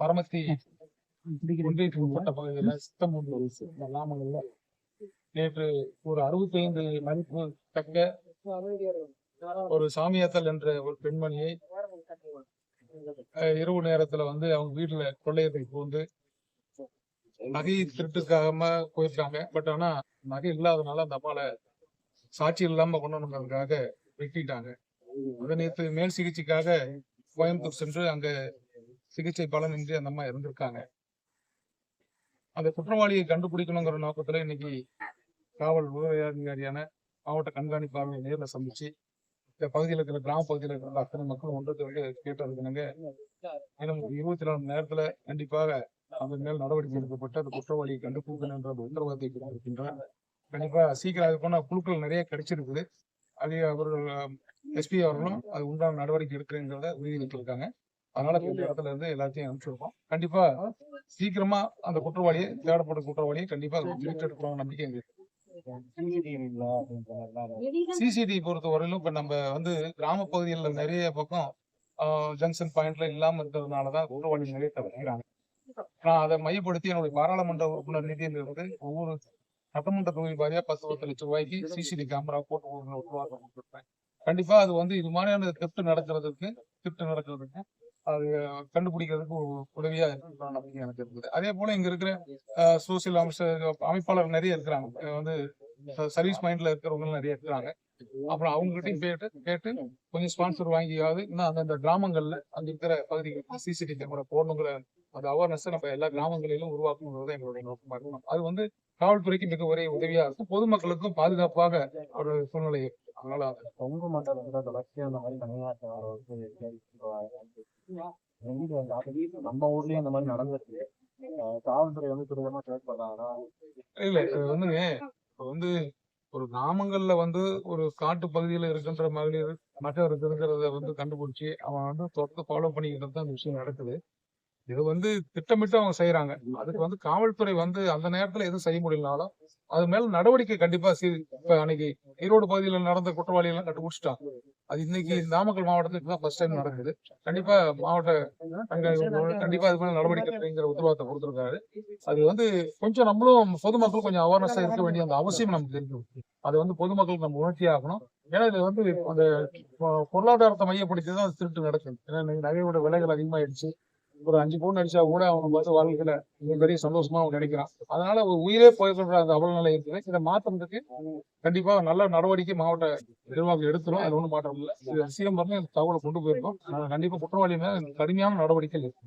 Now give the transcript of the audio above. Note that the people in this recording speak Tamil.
பரமத்தி ஒன்றியத்துக்கு உட்பட்ட சித்தமூர் கிராமங்கள்ல நேற்று ஒரு அறுபத்தைந்து மதிப்பு தக்க ஒரு சாமியாத்தல் என்ற ஒரு பெண்மணியை இரவு நேரத்துல வந்து அவங்க வீட்டுல கொள்ளையத்தை புகுந்து நகை திருட்டுக்காக போயிருக்காங்க. பட் ஆனா நகை இல்லாதனால அந்த அம்மாவை சாட்சி இல்லாம கொண்டு வந்ததுக்காக வெட்டிட்டாங்க. அதை நேற்று மேல் சிகிச்சைக்காக கோயம்புத்தூர் சென்று அங்க சிகிச்சை பலனின்றி அந்த அம்மா இறந்திருக்காங்க. அந்த குற்றவாளியை கண்டுபிடிக்கணுங்கிற நோக்கத்துல இன்னைக்கு காவல் உதவி அதிகாரியான மாவட்ட கண்காணிப்பாளர் நேர்ல சந்திச்சு இந்த பகுதியில் இருக்கிற கிராம பகுதியில் இருக்கிற அத்தனை மக்களும் ஒன்று வந்து கேட்டதுக்குனாங்க இன்னும் இருபத்தி நாலு மணி நேரத்துல கண்டிப்பாக அந்த மேல் நடவடிக்கை எடுக்கப்பட்டு அந்த குற்றவாளியை கண்டுபிடிக்கணும் என்ற ஒரு உத்தரவாதத்தை கொடுத்திருக்கின்றார் கண்டிப்பா சீக்கிரம் அது போன குழுக்கள் நிறைய கிடைச்சிருக்குது. அது அவர்கள் எஸ்பி அவர்களும் அது உண்டான நடவடிக்கை எடுக்கிறேங்கிறத உறுதியளித்திருக்காங்க அதனால இந்த இடத்துல இருந்து எல்லாத்தையும் அனுப்பிச்சிருக்கோம் கண்டிப்பா சீக்கிரமா அந்த குற்றவாளியை தேடப்பட்ட குற்றவாளியை கண்டிப்பா மீட்டெடுக்கணும் நம்பிக்கை எங்களுக்கு சிசிடிவி பொறுத்த வரையிலும் இப்ப நம்ம வந்து கிராம பகுதிகளில் நிறைய பக்கம் ஜங்ஷன் பாயிண்ட்ல இல்லாம இருக்கிறதுனாலதான் குற்றவாளி நிறைய தவிர்க்கிறாங்க. நான் அதை மையப்படுத்தி என்னுடைய பாராளுமன்ற உறுப்பினர் நிதியிலிருந்து ஒவ்வொரு சட்டமன்ற தொகுதி வாரியா பத்து பத்து லட்சம் ரூபாய்க்கு சிசிடிவி கேமரா போட்டு கொடுத்திருப்பேன். கண்டிப்பா அது வந்து இது மாதிரியான திட்டு நடக்கிறதுக்கு திட்டு நடக்கிறதுக்கு அது கண்டுபிடிக்கிறதுக்கு உதவியா இருக்கும் நம்பிக்கை எனக்கு இருக்குது. அதே போல இங்க இருக்கிற சோசியல் அமைச்சர் அமைப்பாளர் நிறைய இருக்கிறாங்க. வந்து சர்வீஸ் மைண்ட்ல இருக்கிறவங்க நிறைய இருக்கிறாங்க. அப்புறம் அவங்ககிட்டயும் கேட்டு கேட்டு கொஞ்சம் ஸ்பான்சர் வாங்கியாவது இன்னும் அந்தந்த கிராமங்கள்ல அங்க இருக்கிற பகுதிகளுக்கு சிசிடிவி கேமரா போடணுங்கிற அந்த அவேர்னஸ் நம்ம எல்லா கிராமங்களிலும் உருவாக்கணுங்கிறது எங்களுடைய நோக்கமா இருக்கும். அது வந்து காவல்துறைக்கு மிக ஒரே உதவியா இருக்கும். பொதுமக்களுக்கும் பாதுகாப்பாக ஒரு சூழ்நிலை. அதனால அது. கொங்கு மண்டலத்துல தொடர்ச்சியா இந்த மாதிரி பணியாற்ற நம்ம ஊர்லயும் இந்த மாதிரி நடந்திருக்கு. காவல்துறை வந்து துரிதமா செயல்படுறாங்கன்னா இல்ல இது வந்துங்க இப்ப வந்து ஒரு கிராமங்கள்ல வந்து ஒரு காட்டு பகுதியில இருக்கின்ற மகளிர் மகர் இருக்குங்கிறத வந்து கண்டுபிடிச்சு அவன் வந்து தொடர்ந்து ஃபாலோ பண்ணிக்கிட்டு தான் அந்த விஷயம் நடக்குது. இது வந்து திட்டமிட்டு அவங்க செய்யறாங்க அதுக்கு வந்து காவல்துறை வந்து அந்த நேரத்துல எதுவும் செய்ய முடியலனாலும் அது மேல நடவடிக்கை கண்டிப்பா சீ இப்ப அன்னைக்கு ஈரோடு பகுதியில நடந்த குற்றவாளி எல்லாம் கண்டுபிடிச்சிட்டாங்க அது இன்னைக்கு நாமக்கல் மாவட்டத்துக்கு தான் ஃபர்ஸ்ட் டைம் நடக்குது. கண்டிப்பா மாவட்ட கண்டிப்பா அது மேல நடவடிக்கை எடுப்பீங்கிற உத்தரவாதத்தை கொடுத்துருக்காரு. அது வந்து கொஞ்சம் நம்மளும் பொதுமக்கள் கொஞ்சம் அவேர்னஸா இருக்க வேண்டிய அந்த அவசியம் நமக்கு தெரிஞ்சு அது வந்து பொதுமக்களுக்கு நம்ம உணர்ச்சி ஆகணும் ஏன்னா இது வந்து அந்த பொருளாதாரத்தை மையப்படுத்தி தான் திருட்டு நடக்குது. ஏன்னா நகையோட விலைகள் அதிகமாயிடுச்சு. ஒரு அஞ்சு பவுன் அடிச்சா கூட அவனுக்கு வந்து வாழ்க்கையில மிக பெரிய சந்தோஷமா அவன் நினைக்கிறான் அதனால ஒரு உயிரே போயிருக்கிற அந்த அவல நிலை இருக்குது. இதை மாத்துறதுக்கு கண்டிப்பா நல்ல நடவடிக்கை மாவட்ட நிர்வாகம் எடுத்துரும். அது ஒண்ணும் மாற்றம் இல்லை. இது சிஎம் வரணும் இந்த தகவலை கொண்டு போயிருக்கோம். கண்டிப்பா குற்றவாளி மேல கடுமையான நடவடிக்கை இருக்கு